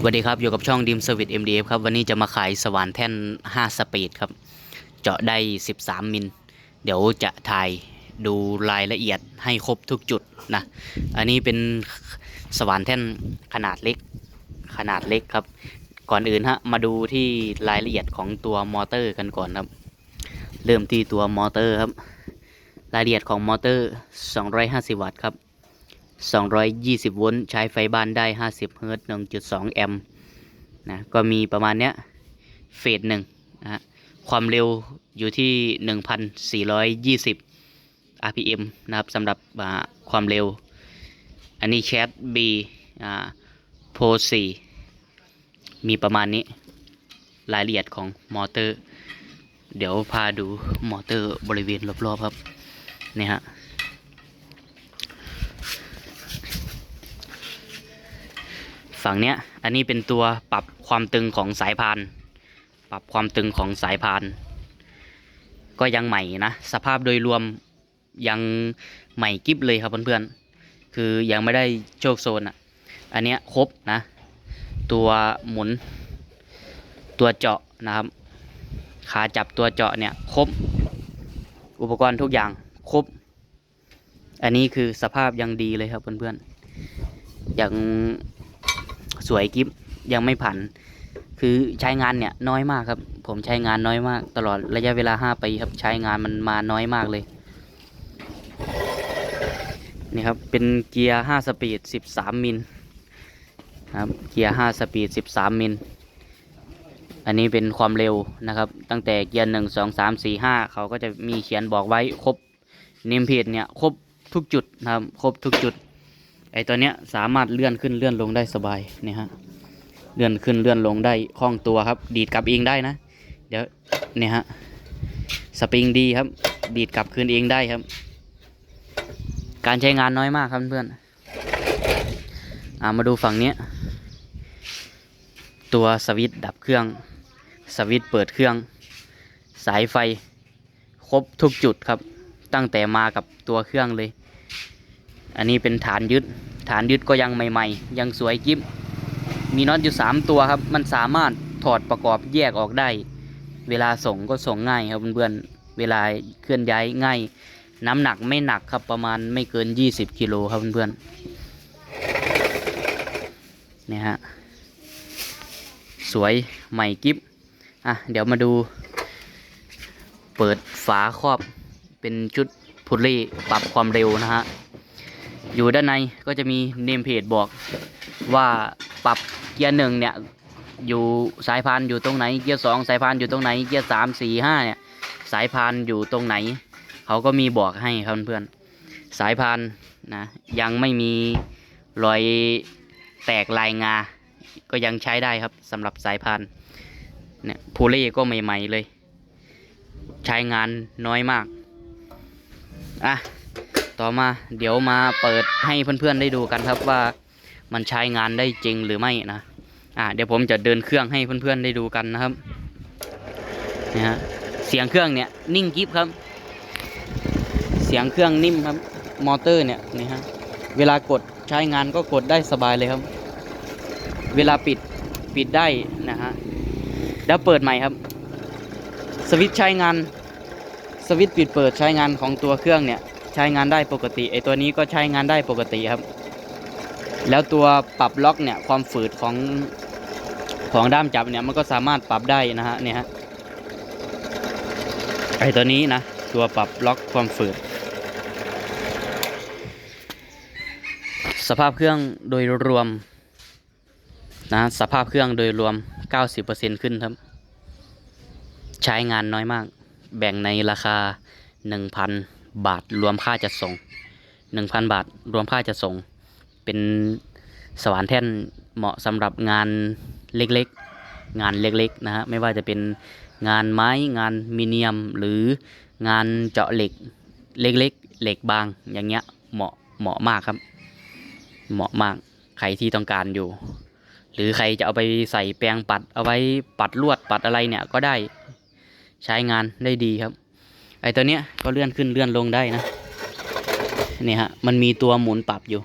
สวัสดีครับ อยู่กับช่องดิมสวิต MDF ครับ วันนี้จะมาขายสว่านแท่น 5 สปีดครับ เจาะได้ 13 มิล เดี๋ยวจะถ่ายดูรายละเอียดให้ครบทุกจุดนะ อันนี้เป็นสว่านแท่นขนาดเล็ก ขนาดเล็กครับ ก่อนอื่นฮะ มาดูที่รายละเอียดของตัวมอเตอร์กันก่อนครับ เริ่มที่ตัวมอเตอร์ครับ รายละเอียดของมอเตอร์ 250 วัตต์ครับ 220 โวลต์ใช้ไฟบ้านได้ 50 เฮิรตซ์1.2 แอมป์นะก็มีประมาณเนี้ยเฟสหนึ่งนะฮะความเร็วอยู่ที่ 1,420 RPM นะครับสำหรับความเร็ว อันนี้แชท B อ่าโพ4มีประมาณนี้รายละเอียดของมอเตอร์ เดี๋ยวพาดูมอเตอร์บริเวณรอบๆครับนี่ฮะ ฝั่งเนี้ย อันนี้เป็นตัวปรับความตึงของสายพาน ปรับความตึงของสายพาน ก็ยังใหม่นะ สภาพโดยรวมยังใหม่กิฟเลยครับเพื่อนๆ คือยังไม่ได้โชคโซนอะ อันเนี้ยครบนะ ตัวหมุน ตัวเจาะนะครับ ขาจับตัวเจาะเนี่ยครบ อุปกรณ์ทุกอย่างครบ อันนี้คือสภาพยังดีเลยครับเพื่อนๆ ยัง สวยกิฟยังไม่ผันคือใช้งานเนี่ยน้อยมากครับ ผมใช้งานน้อยมาก ตลอดระยะเวลาห้าปีครับใช้งานมันมาน้อยมากเลยนี่ครับเป็นเกียร์ห้าสปีดสิบสามมิลครับเกียร์ห้าสปีดสิบสามมิลอันนี้เป็นความเร็วนะครับ ตั้งแต่เกียร์หนึ่งสองสามสี่ห้าเขาก็จะมีเขียนบอกไว้ครบเนมเพจเนี่ยครบทุกจุดนะครับ ครบทุกจุด ไอตัวเนี้ยสามารถเลื่อนขึ้นเลื่อนลงได้สบายเนี่ยฮะเลื่อนขึ้นเลื่อนลงได้คล่องตัวครับ ดีดกลับเองได้นะ เดี๋ยวเนี่ยฮะสปริงดีครับ ดีดกลับคืนเองได้ครับ การใช้งานน้อยมากครับเพื่อนอ่ามาดูฝั่งเนี้ยตัวสวิตช์ดับเครื่อง สวิตช์เปิดเครื่อง สายไฟ ครบทุกจุดครับ ตั้งแต่มากับตัวเครื่องเลย อันนี้เป็นฐานยึด ฐานยึดก็ยังใหม่ ๆ ยังสวยกิ๊บมีน็อตอยู่ 3 ตัวครับ มันสามารถถอดประกอบแยกออกได้ เวลาส่งก็ส่งง่ายครับเพื่อนๆ เวลาเคลื่อนย้ายง่าย น้ำหนักไม่หนักครับประมาณไม่เกิน 20กิโลครับเพื่อนๆเนี่ยฮะ สวยใหม่กิ๊บอะเดี๋ยวมาดู เปิดฝาครอบเป็นชุดพุลลี่ปรับความเร็วนะฮะ อยู่ด้านในก็จะมีเนมเพจบอกว่าปรับเกียร์หนึ่งเนี่ยอยู่สายพานอยู่ตรงไหนเกียร์สองสายพานอยู่ตรงไหนเกียร์สามสี่ห้าเนี่ยสายพานอยู่ตรงไหน เขาก็มีบอกให้ครับเพื่อนๆสายพานนะยังไม่มีรอยแตกลายงา ก็ยังใช้ได้ครับสำหรับสายพานเนี่ยพูเล่ก็ใหม่ ๆ เลย ใช้งานน้อยมากอะ ต่อมาเดี๋ยวมาเปิดให้เพื่อนๆได้ดูกันครับว่ามันใช้งานได้จริงหรือไม่นะอ่าเดี๋ยวผมจะเดินเครื่องให้เพื่อนๆได้ดูกันนะครับนี่ฮะเสียงเครื่องเนี่ยนิ่งกิฟครับ เสียงเครื่องนิ่มครับมอเตอร์เนี่ยนี่ฮะเวลากดใช้งานก็กดได้สบายเลยครับ เวลาปิดปิดได้นะฮะแล้วเปิดใหม่ครับ สวิตช์ใช้งานสวิตช์ปิดเปิดใช้งานของตัวเครื่องเนี่ย ใช้งานได้ปกติไอตัวนี้ก็ใช้งานได้ปกติครับ แล้วตัวปรับล็อกเนี่ยความฝืดของของด้ามจับเนี่ยมันก็สามารถปรับได้นะฮะเนี่ยฮะไอตัวนี้นะตัวปรับล็อกความฝืด สภาพเครื่องโดยรวมนะสภาพเครื่องโดยรวม 90%ขึ้นครับ ใช้งานน้อยมาก แบ่งในราคา 1,000 บาทรวมค่าจัดส่ง1,000บาทรวมค่าจัดส่ง เป็นสว่านแท่นเหมาะสำหรับงานเล็กๆ งานเล็กๆนะฮะไม่ว่าจะเป็นงานไม้งานมิเนียมหรืองานเจาะเหล็กเล็กๆ เหล็กบางอย่างเงี้ยเหมาะเหมาะมากครับ เหมาะมากใครที่ต้องการอยู่ หรือใครจะเอาไปใส่แปรงปัดเอาไว้ปัดลวดปัดอะไรเนี่ยก็ได้ใช้งานได้ดีครับ ไอตัวเนี้ยก็เลื่อนขึ้นเลื่อนลงได้นะนี่ฮะมันมีตัวหมุนปรับอยู่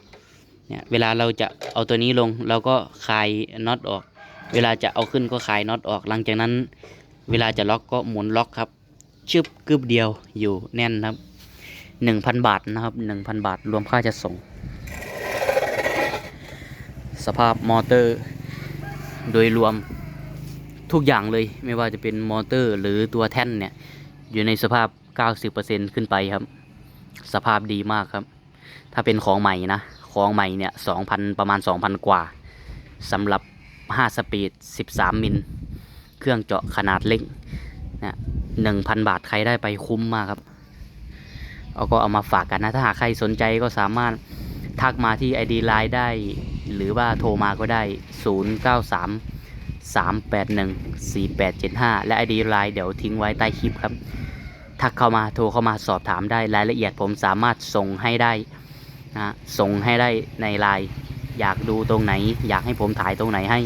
เนี่ยเวลาเราจะเอาตัวนี้ลงเราก็คลายน็อตออก เวลาจะเอาขึ้นก็คลายน็อตออก หลังจากนั้น เวลาจะล็อกก็หมุนล็อกครับชึบกึบเดียวอยู่แน่นครับหนึ่งพันบาทนะครับหนึ่งพันบาทรวมค่าจะส่ง สภาพมอเตอร์โดยรวมทุกอย่างเลยไม่ว่าจะเป็นมอเตอร์หรือตัวแท่นเนี่ย อยู่ในสภาพ 90%ขึ้นไปครับ สภาพดีมากครับ ถ้าเป็นของใหม่นะ ของใหม่เนี่ย2,000 ประมาณ 2,000 กว่าสำหรับ 5 สปีด 13 มิล เครื่องเจาะขนาดเล็กนะ1,000 บาทใครได้ไปคุ้มมากครับ เอาก็เอามาฝากกันนะ ถ้าหากใครสนใจก็สามารถทักมาที่ ID Line ได้ หรือว่าโทรมาก็ได้ 093 381 4875 และ ID Line เดี๋ยวทิ้งไว้ใต้คลิปครับ ทักเข้ามาโทรเข้ามาสอบถามได้รายละเอียดผมสามารถส่งให้ได้นะส่งให้ได้ในไลน์อยากดูตรงไหน อยากให้ผมถ่ายตรงไหนให้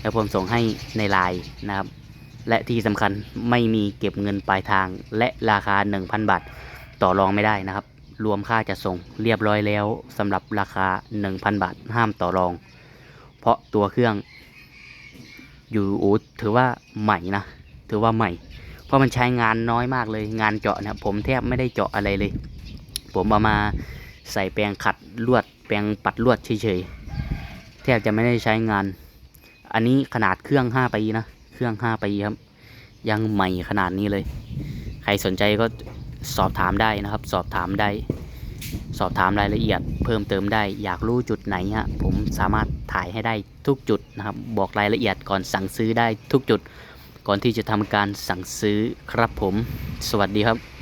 แล้วผมส่งให้ในไลน์นะครับ และที่สำคัญไม่มีเก็บเงินปลายทาง และราคา 1,000 บาท ต่อรองไม่ได้นะครับ รวมค่าจะส่งเรียบร้อยแล้วสำหรับราคา 1,000 บาทห้ามต่อรอง เพราะตัวเครื่องอยู่อ้ถือว่าใหม่นะ ถือว่าใหม่ เพราะมันใช้งานน้อยมากเลย งานเจาะเนี่ยผมแทบไม่ได้เจาะอะไรเลย ผมเอามาใส่แปรงขัดลวด แปรงปัดลวดเฉยๆแทบจะไม่ได้ใช้งาน อันนี้ขนาดเครื่อง5ปีนะเครื่อง5ปีครับ ยังใหม่ขนาดนี้เลย ใครสนใจก็สอบถามได้นะครับ สอบถามได้ สอบถามรายละเอียด เพิ่มเติมได้ อยากรู้จุดไหนฮะผมสามารถถ่ายให้ได้ทุกจุดนะครับ บอกรายละเอียดก่อนสั่งซื้อได้ทุกจุด ก่อนที่จะทำการสั่งซื้อครับผม สวัสดีครับ